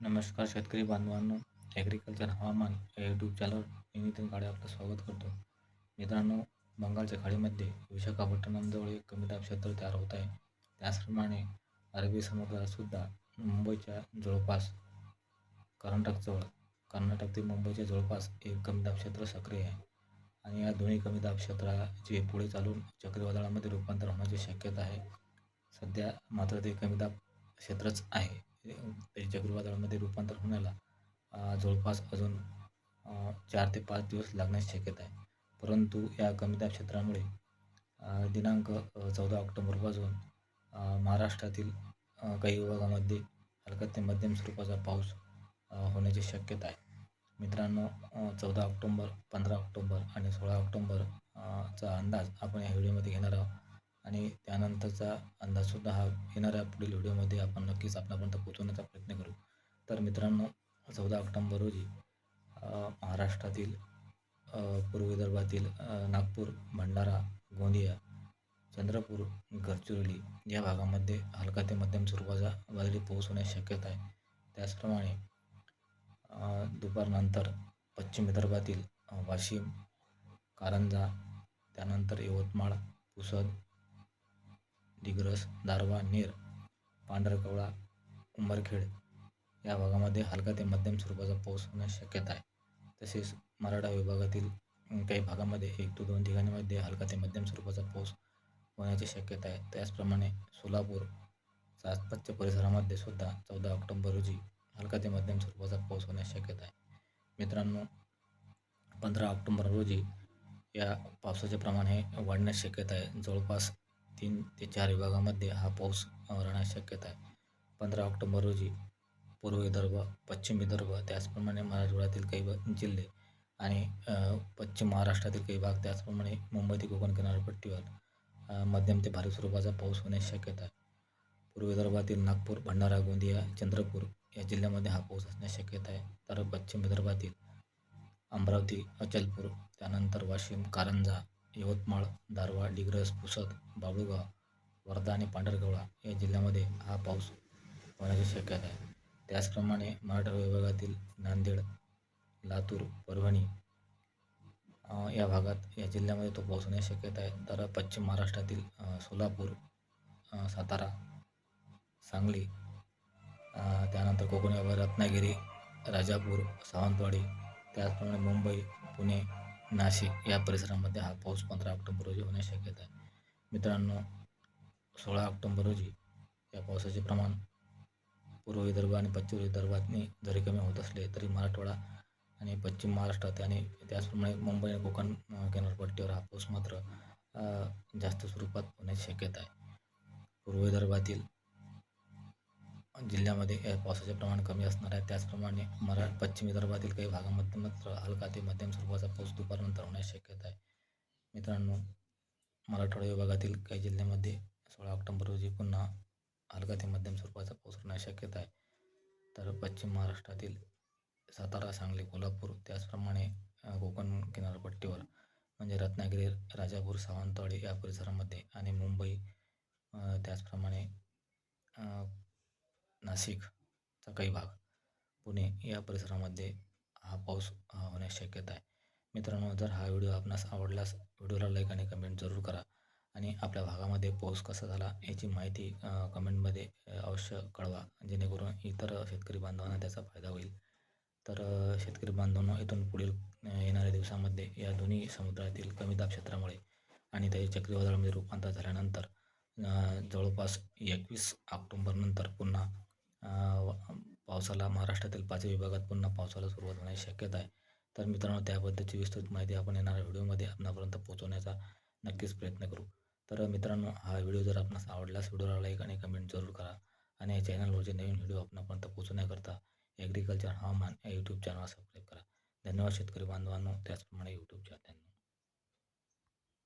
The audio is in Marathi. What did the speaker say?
नमस्कार शेतकरी बांधवांनो ॲग्रिकल्चर हवामान या यूट्यूब चॅनल मी नितीन काळे आपलं स्वागत करतो. मित्रांनो बंगालच्या खाडीमध्ये विशाखापट्टणमजवळ एक कमी दाब क्षेत्र तयार होत आहे. त्याचप्रमाणे अरबी समुद्रातसुद्धा मुंबईच्या जवळपास कर्नाटकजवळ कर्नाटक ते मुंबईच्या जवळपास एक कमी दाब क्षेत्र सक्रिय आहे. आणि या दोन्ही कमी दाब क्षेत्राचे पुढे चालून चक्रीवादळामध्ये रूपांतर होण्याची शक्यता आहे. सध्या मात्र ते कमी दाब क्षेत्रच आहे. त्याच्या चक्रीवादळामध्ये रूपांतर होण्याला जवळपास अजून चार ते पाच दिवस लागण्याची शक्यता आहे. परंतु या कमी दाब क्षेत्रामुळे दिनांक चौदा ऑक्टोबरपासून महाराष्ट्रातील काही विभागामध्ये हलका ते मध्यम स्वरूपाचा पाऊस होण्याची शक्यता आहे. मित्रांनो चौदा ऑक्टोंबर पंधरा ऑक्टोंबर आणि सोळा ऑक्टोंबर चा अंदाज आपण या व्हिडिओमध्ये घेणार आहोत. आणि त्यानंतरचा अंदाजसुद्धा हा येणाऱ्या पुढील व्हिडिओमध्ये आपण नक्कीच आपल्यापर्यंत पोचवण्याचा प्रयत्न करू. तर मित्रांनो चौदा ऑक्टोंबर रोजी महाराष्ट्रातील पूर्व विदर्भातील नागपूर भंडारा गोंदिया चंद्रपूर गडचिरोली या भागामध्ये हलका ते मध्यम स्वरूपाचा वादळी पाऊस होण्याची शक्यता आहे. त्याचप्रमाणे दुपारनंतर पश्चिम विदर्भातील वाशिम कारंजा त्यानंतर यवतमाळ पुसद दिग्रस दारवा नेर पांढरकवळा उंबरखेड या भागामध्ये हलका ते मध्यम स्वरूपाचा पाऊस होण्याची शक्यता आहे. तसेच मराठा विभागातील काही भागामध्ये एक ते दोन ठिकाणीमध्ये हलका ते मध्यम स्वरूपाचा पाऊस होण्याची शक्यता आहे. त्याचप्रमाणे सोलापूर आसपासच्या परिसरामध्ये सुद्धा चौदा ऑक्टोंबर रोजी हलका ते मध्यम स्वरूपाचा पाऊस होण्याची शक्यता आहे. मित्रांनो पंधरा ऑक्टोंबर रोजी या पावसाचे प्रमाण हे वाढण्याची शक्यता आहे. जवळपास तीन ते चार विभागामध्ये हा पाऊस राहण्याची शक्यता आहे. पंधरा ऑक्टोबर रोजी पूर्व विदर्भ पश्चिम विदर्भ त्याचप्रमाणे मराठवाड्यातील काही जिल्हे आणि पश्चिम महाराष्ट्रातील काही भाग त्याचप्रमाणे मुंबई ते कोकण किनारपट्टीवर मध्यम ते भारी स्वरूपाचा पाऊस होण्याची शक्यता आहे. पूर्व विदर्भातील नागपूर भंडारा गोंदिया चंद्रपूर या जिल्ह्यामध्ये हा पाऊस असण्याची शक्यता आहे. तर पश्चिम विदर्भातील अमरावती अचलपूर त्यानंतर वाशिम कारंजा यवतमाळ धारवाड डिग्रस पुसद बाबुळगाव वर्धा आणि पांढरकवडा या जिल्ह्यामध्ये हा पाऊस होण्याची शक्यता आहे. त्याचप्रमाणे मराठा विभागातील नांदेड लातूर परभणी या भागात या जिल्ह्यामध्ये तो पाऊस होण्याची शक्यता आहे. तर पश्चिम महाराष्ट्रातील सोलापूर सातारा सांगली त्यानंतर कोकण विभाग रत्नागिरी राजापूर सावंतवाडी त्याचप्रमाणे मुंबई पुणे नाशिक या परिसरामध्ये हा पाऊस पंधरा ऑक्टोबर रोजी होण्याची शक्यता आहे. मित्रांनो सोळा ऑक्टोंबर रोजी या पावसाचे प्रमाण पूर्व विदर्भ आणि पश्चिम विदर्भातनी जरी कमी होत असले तरी मराठवाडा आणि पश्चिम महाराष्ट्रात आणि त्याचप्रमाणे मुंबई आणि कोकण किनारपट्टीवर हा पाऊस मात्र जास्त स्वरूपात होण्याची शक्यता आहे. पूर्व विदर्भातील जिल्ह्यामध्ये या पावसाचे प्रमाण कमी असणार आहे. त्याचप्रमाणे मरा पश्चिम विदर्भातील काही भागामध्ये मात्र हलका ते मध्यम स्वरूपाचा पाऊस दुपारनंतर होण्याची शक्यता आहे. मित्रांनो मराठवाडा विभागातील काही जिल्ह्यामध्ये सोळा ऑक्टोंबर रोजी पुन्हा हलका ते मध्यम स्वरूपाचा पाऊस होण्याची शक्यता आहे. तर पश्चिम महाराष्ट्रातील सातारा सांगली कोल्हापूर त्याचप्रमाणे कोकण किनारपट्टीवर म्हणजे रत्नागिरी राजापूर सावंतवाडी या परिसरामध्ये आणि मुंबई त्याचप्रमाणे नाशिकचा काही भाग. पुणे या परिसरामध्ये हा पाऊस होण्यास शक्यता आहे. मित्रांनो जर हा व्हिडिओ आपणास आवडल्यास व्हिडिओला लाईक आणि कमेंट जरूर करा. आणि आपल्या भागामध्ये पाऊस कसा झाला याची माहिती कमेंटमध्ये अवश्य कळवा. जेणेकरून इतर शेतकरी बांधवांना त्याचा फायदा होईल. तर शेतकरी बांधवांना इथून पुढील येणाऱ्या दिवसामध्ये या दोन्ही समुद्रातील कमी दाब क्षेत्रामुळे आणि त्याचे चक्रीवादळामध्ये म्हणजे रूपांतर झाल्यानंतर जवळपास एकवीस ऑक्टोंबरनंतर पुन्हा पावसाला महाराष्ट्रातील पाचही विभागात पुन्हा पावसाला सुरुवात होण्याची शक्यता आहे. तर मित्रांनो त्याबद्दलची विस्तृत माहिती आपण येणाऱ्या व्हिडिओमध्ये. आपणापर्यंत पोहोचवण्याचा नक्कीच प्रयत्न करू. तर मित्रांनो हा व्हिडिओ जर आपणास आवडल्यास व्हिडिओला लाईक आणि कमेंट जरूर करा आणि या चॅनलवरचे नवीन व्हिडिओ आपणापर्यंत पोहोचवण्याकरता ॲग्रिकल्चर हवामान या यूट्यूब चॅनलला सबस्क्राईब करा. धन्यवाद शेतकरी बांधवांनो. त्याचप्रमाणे यूट्यूब चॅनल